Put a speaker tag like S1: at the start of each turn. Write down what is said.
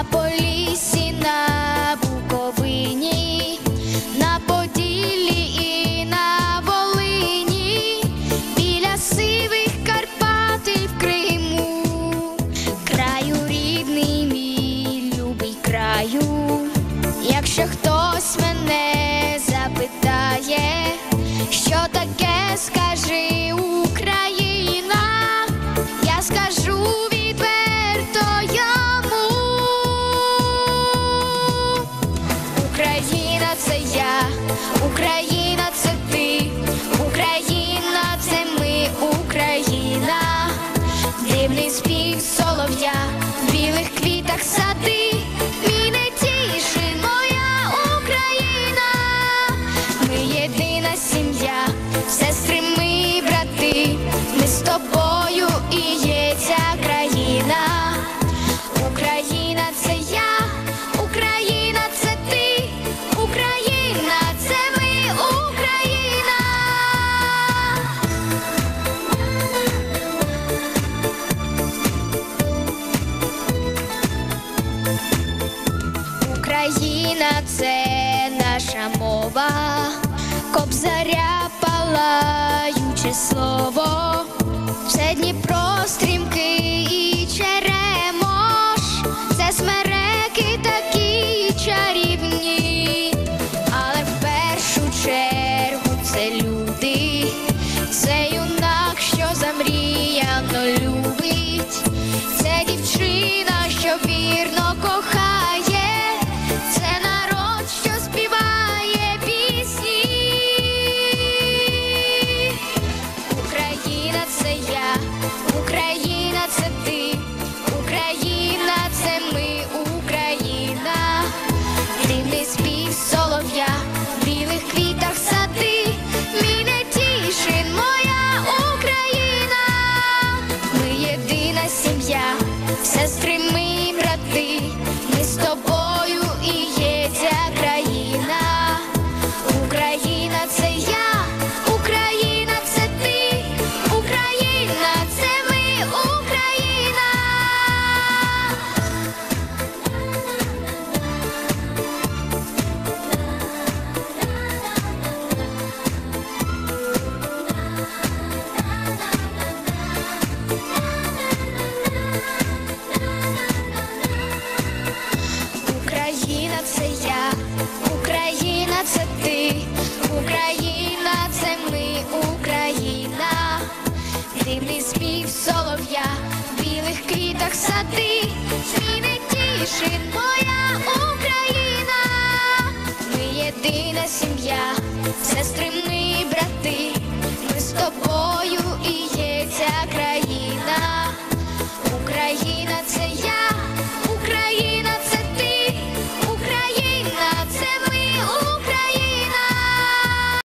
S1: на полісі, на буковині, на поділі і на волині, біля сивих Карпат в Криму, краю рідний любий краю, якщо хтось мене. Україна це ти, Україна це ми, Україна, дивний спів солов'я, в білих квітах сади, Вінетіши моя Україна, ми єдина сім'я, сестри ми брати, ми з тобою і є ця Україна це наша мова, кобзаря палаюче слово, це Дніпро стрімкий і черемош, це смереки такі чарівні, але в першу чергу це люди, це юнак, що замріяно любить, це дівчина, що вірно Україна це я, Україна це ти, Україна це ми, Україна, дивний спів солов'я, в білих квітах сади, зміни тішин моя Україна, ми єдина сім'я, сестри ми брати, ми з тобою і є ця країна, Україна це я.